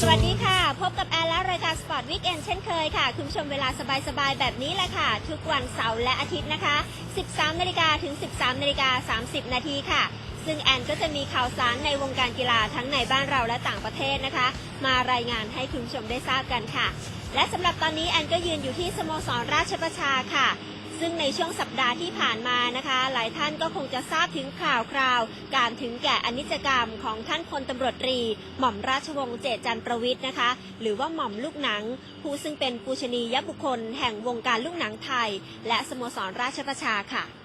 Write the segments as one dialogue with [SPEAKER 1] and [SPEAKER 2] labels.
[SPEAKER 1] สวัสดีค่ะ พบกับแอนและรายการสปอร์ตวิกเอนเช่นเคยค่ะ คุณผู้ชมเวลาสบาย ๆ แบบนี้แหละค่ะ ทุกวันเสาร์และอาทิตย์นะคะ 13นาฬิกาถึง 13นาฬิกา30 นาทีค่ะ ซึ่งแอนก็จะมีข่าวสารในวงการกีฬาทั้งในบ้านเราและต่างประเทศนะคะ มารายงานให้คุณผู้ชมได้ทราบกันค่ะ และสำหรับตอนนี้แอนก็ยืนอยู่ที่สโมสรราชประชาค่ะ ซึ่งในช่วงสัปดาห์ที่ผ่านมานะคะ หลายท่านก็คงจะทราบถึงข่าวคราว การถึงแก่อนิจกรรมของท่านพลตำรวจตรี หม่อมราชวงศ์เจตจันทร์ประวิทย์นะคะ หรือว่าหม่อมลูกหนัง ผู้ซึ่งเป็นปูชนียบุคคล แห่งวงการลูกหนังไทย และสโมสรราชประชาค่ะ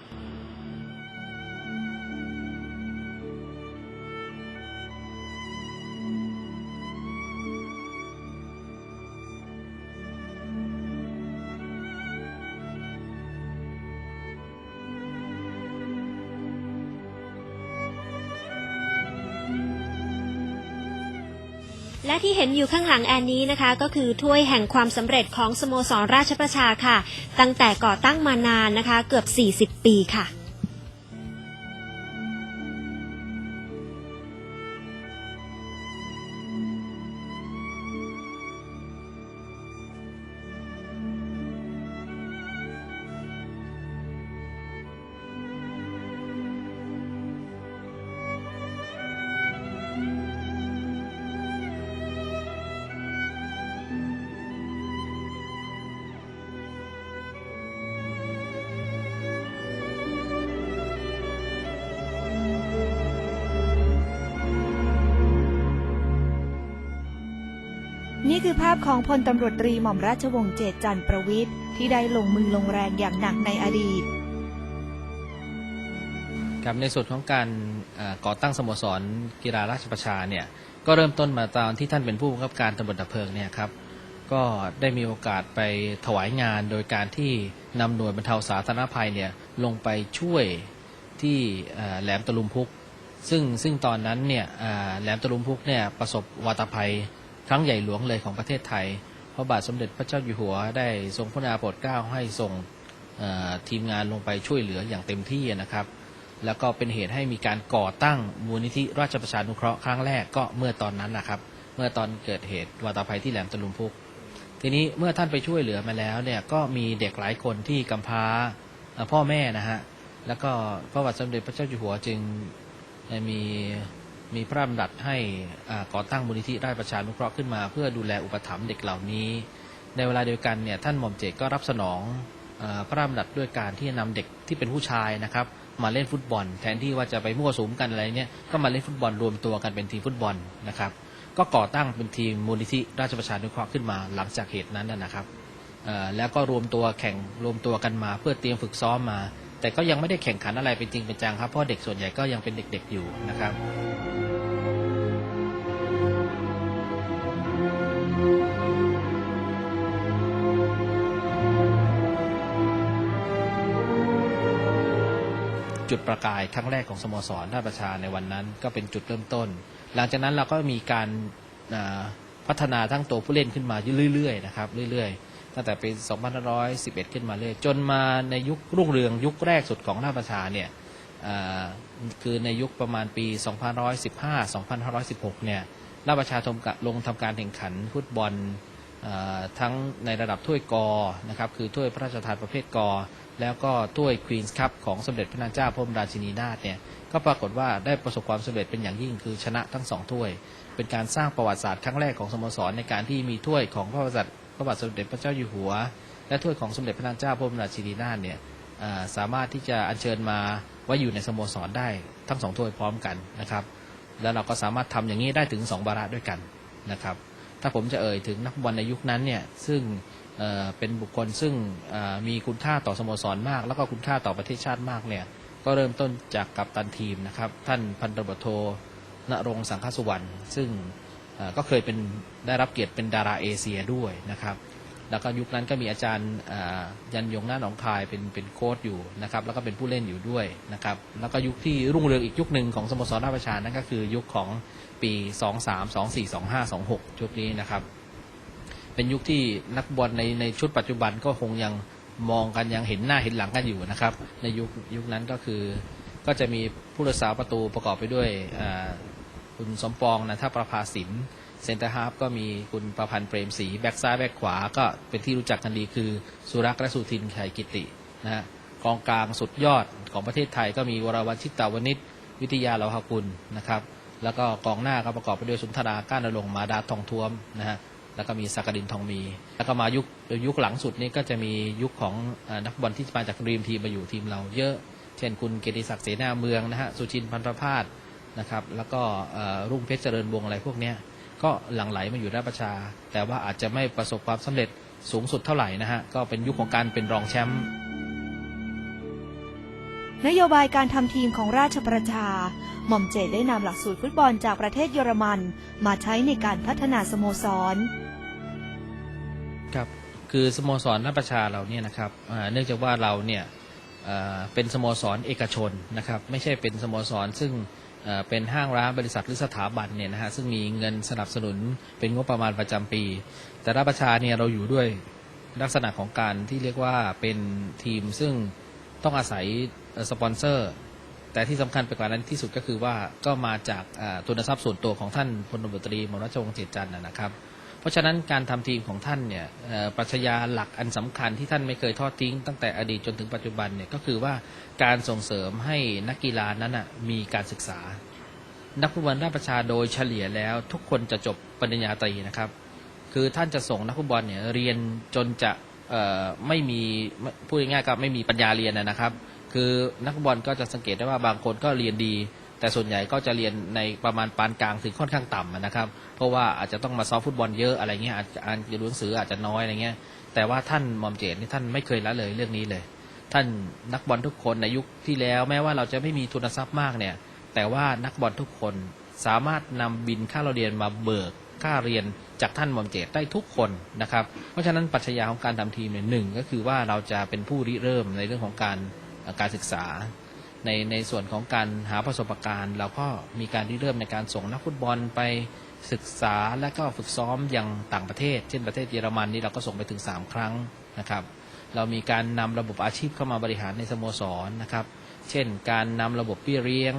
[SPEAKER 1] และที่เห็นอยู่ข้างหลังแอนนี้นะคะ ก็คือถ้วยแห่งความสำเร็จของสโมสรราชประชาค่ะ ตั้งแต่ก่อตั้งมานานนะคะ เกือบ 40 ปีค่ะ
[SPEAKER 2] นี่คือภาพของพลตำรวจตรีหม่อมราชวงศ์เจตจันทร์ประวิทย์ที่ได้ลงมือลงแรงอย่างหนักในอดีต
[SPEAKER 3] ครับในส่วนของการก่อตั้งสโมสรกีฬาราชประชาเนี่ยก็เริ่มต้นมาตอนที่ท่านเป็นผู้บังคับการตำรวจดับเพลิงเนี่ยครับก็ได้มีโอกาสไปถวายงานโดยการที่นำหน่วยบรรเทาสาธารณภัยเนี่ยลงไปช่วยที่แหลมตะลุมพุก ซึ่งซึ่งตอนนั้นเนี่ยแหลมตะลุมพุกเนี่ยประสบวาตภัย ครั้งใหญ่หลวงเลยของประเทศไทย พระบาทสมเด็จพระเจ้าอยู่หัวได้ทรงพระนาโปรดเกล้าให้ส่งทีมงานลงไปช่วยเหลืออย่างเต็มที่นะครับ แล้วก็เป็นเหตุให้มีการก่อตั้งมูลนิธิราชประชานุเคราะห์ครั้งแรกก็เมื่อตอนนั้นนะครับ เมื่อตอนเกิดเหตุวาตาภัยที่แหลมตะลุมพุก ทีนี้เมื่อท่านไปช่วยเหลือมาแล้วเนี่ยก็มีเด็กหลายคนที่กำพร้าพ่อแม่นะฮะแล้วก็พระบาทสมเด็จพระเจ้าอยู่หัวจึงมี มีพระราชดำรัสให้ก่อตั้งมูลนิธิราชประชานุเคราะห์ขึ้นมา เพื่อดูแลอุปถัมภ์เด็กเหล่านี้ ในเวลาเดียวกันเนี่ยท่านหม่อมเจตก็รับสนองอพระราชดำรัสด้วยการที่จะนำเด็กที่เป็นผู้ชายนะครับมาเล่นฟุตบอล แทนที่ว่าจะไปมั่วสุมกันอะไรเนี่ยก็มาเล่นฟุตบอลรวมตัวกันเป็นทีมฟุตบอลนะครับ ก็ก่อตั้งเป็นทีมมูลนิธิราชประชานุเคราะห์ขึ้นมาหลังจากเหตุนั้นนะครับแล้วก็รวมตัวแข่งรวมตัวกันมา เพื่อเตรียมฝึกซ้อมมา แต่ก็ยังไม่ได้แข่งขันอะไรเป็นจริงเป็นจังครับเพราะเด็กส่วนใหญ่ก็ยังเป็นเด็กๆอยู่นะครับจุดประกายครั้งแรกของสโมสรราชประชาในวันนั้นก็เป็นจุดเริ่มต้น หลังจากนั้นเราก็มีการพัฒนาทั้งตัวผู้เล่นขึ้นมาเรื่อยๆนะครับเรื่อยๆ ตั้งแต่ปี2511 ขึ้นมาเรื่อยจนมาในยุครุ่งเรืองยุคแรกสุดของราชประชาเนี่ยคือในยุคประมาณปี 2515-2516 เนี่ยราชประชาทมกะลงทำการแข่งขันฟุตบอลทั้งในระดับถ้วยกอนะครับคือถ้วยพระราชทานประเภทกอ แล้วก็ถ้วยควีนส์คัพของสมเด็จพระนางเจ้าพระบรมราชินีนาถเนี่ยก็ปรากฏว่าได้ประสบความสำเร็จเป็นอย่างยิ่งคือชนะทั้งสองถ้วย เป็นการสร้างประวัติศาสตร์ครั้งแรกของสโมสรในการที่มีถ้วยของพระบาท พระบาทสมเด็จพระเจ้าอยู่หัว และถ้วยของสมเด็จพระนางเจ้าพระบรมราชินีนาถเนี่ยสามารถที่จะอัญเชิญมาไว้อยู่ในสโมสรได้ทั้งสองถ้วยพร้อมกันนะครับ แล้วเราก็สามารถทำอย่างนี้ได้ถึงสองบาระด้วยกันนะครับ ถ้าผมจะเอ่ยถึงนักบอลในยุคนั้นเนี่ยซึ่งเเป็นบุคคลซึ่งมีคุณค่าต่อสโมสรมาก แล้วก็คุณค่าต่อประเทศชาติมากเนี่ยก็เริ่มต้นจากกัปตันทีมนะครับ ท่านพันตำรวจโทณรงค์สังฆสุวรรณซึ่ง ก็เคยเป็นได้รับเกียรติเป็นดาราเอเชียด้วยนะครับแล้วก็ยุคนั้นก็มีอาจารย์ยันยงหน้าหนองคายเป็นเป็นโค้ชอยู่นะครับแล้วก็เป็นผู้เล่นอยู่ด้วยนะครับแล้วก็ยุคที่รุ่งเรืองอีกยุคหนึ่งของสโมสรราชประชานั่นก็คือยุคของปี 2 3 2 4 2 5 2 6ยุคนี้นะครับ เป็นยุคที่นักบอลในในชุดปัจจุบันก็คงยังมองกันยังเห็นหน้าเห็นหลังกันอยู่นะครับ ในยุคยุคนั้นก็คือก็จะมีผู้รักษาประตูประกอบไปด้วย คุณสมปองนันทประภาสินเซนเตอร์ฮาฟก็มีคุณประพันธ์เปรมศรีแบ็กซ้ายแบ็กขวาก็เป็นที่รู้จักกันดีคือสุรักษ์และสุทินไข่กิตินะฮะกองกลางสุดยอดของประเทศไทยก็มีวรวัชชิตาวนิชวิทยาเหลาหกุลนะครับ แล้วก็กองหน้าก็ประกอบไปด้วยสุนทราก้านนรงมาดาทองท้วมนะฮะแล้วก็มีสักดินทองมี แล้วก็มายุคยุคหลังสุดนี้ก็จะมียุคของอนักบอลที่มาจากรีมทีมมาอยู่ทีมเราเยอะ เช่นคุณเกียรติศักดิ์เสนาเมืองนะฮะสุชินพันธพาส นะครับ แล้วก็เอ่อรุ่งเพชรเจริญวงศ์อะไรพวกเนี้ยก็หลั่งไหลมาอยู่ราชประชา แต่ว่าอาจจะไม่ประสบความสำเร็จสูงสุดเท่าไหร่นะฮะก็เป็นยุคของการเป็นรองแชมป์
[SPEAKER 2] นโยบายการทำทีมของราชประชา หม่อมเจดได้นำหลักสูตรฟุตบอลจากประเทศเยอรมัน มาใช้ในการพัฒนาสโมสร
[SPEAKER 3] ครับ คือสโมสรราชประชาเราเนี่ยนะครับอ่าเนื่องจากว่าเราเนี่ยเอ่อเป็นสโมสรเอกชนนะครับ ไม่ใช่เป็นสโมสรซึ่ง เป็นห้างร้านบริษัทหรือสถาบันเนี่ยนะฮะซึ่งมีเงินสนับสนุนเป็นงบประมาณประจำปี แต่รัฐประชาเนี่ยเราอยู่ด้วยลักษณะของการที่เรียกว่าเป็นทีมซึ่งต้องอาศัยสปอนเซอร์ แต่ที่สำคัญไปกว่านั้นที่สุดก็คือว่าก็มาจากทุนทรัพย์ส่วนตัวของท่านพลตำรวจตรีหม่อมรชวงศ์เจตจันทร์นะครับ ราะฉะนั้นการทำทีมของท่านเนี่ยปรัชญาหลักอันสำคัญที่ท่านไม่เคยทอดทิ้ง ตั้งแต่อดีตจนถึงปัจจุบันเนี่ยก็คือว่าการส่งเสริมให้นักกีฬานั้นนะมีการศึกษา นักฟุตบอลราชประชาโดยเฉลี่ยแล้วทุกคนจะจบปริญญาตรีนะครับ คือท่านจะส่งนักฟุตบอลเนี่ยเรียนจนจะไม่มีพูดง่ายๆก็ไม่มีปัญญาเรียนนะครับ คือนักฟุตบอลก็จะสังเกตได้ว่าบางคนก็เรียนดี แต่ส่วนใหญ่ก็จะเรียนในประมาณปานกลางถึงค่อนข้างต่ำนะครับ เพราะว่าอาจจะต้องมาซ้อมฟุตบอลเยอะอะไรเงี้ยอาจจะอ่านหนังสืออาจจะน้อยอะไรเงี้ย แต่ว่าท่านมอมเจตนี่ท่านไม่เคยละเลยเรื่องนี้เลย ท่านนักบอลทุกคนในยุคที่แล้ว แม้ว่าเราจะไม่มีทุนทรัพย์มากเนี่ย แต่ว่านักบอลทุกคนสามารถนำบินค่าเราเรียนมาเบิกค่าเรียนจากท่านมอมเจตได้ทุกคนนะครับ เพราะฉะนั้นปรัชญาของการทำทีมเนี่ยหนึ่งก็คือว่าเราจะเป็นผู้ริเริ่มในเรื่องของการการศึกษา ในในส่วนของการหาประสบการณ์ เราก็มีการริเริ่มในการส่งนักฟุตบอลไปศึกษาและก็ฝึกซ้อมอยังต่างประเทศ เช่นประเทศเยอรมันนี่เราก็ส่งไปถึง 3 ครั้งนะครับ เรามีการนำระบบอาชีพเข้ามาบริหารในสโมสรนะครับ เช่น การนำระบบเบี้ยเลี้ยง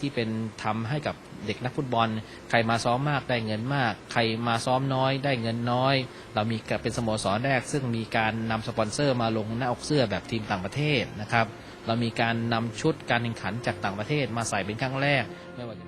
[SPEAKER 3] ที่เป็นทำให้กับเด็กนักฟุตบอล ใครมาซ้อมมากได้เงินมาก ใครมาซ้อมน้อยได้เงินน้อย เรามีเป็นสโมสรแรก ซึ่งมีการนำสปอนเซอร์มาลงหน้าอกเสื้อแบบทีมต่างประเทศนะครับ เรามีการนำชุดการแข่งขันจากต่างประเทศมาใส่เป็นครั้งแรกไม่ว่าจะ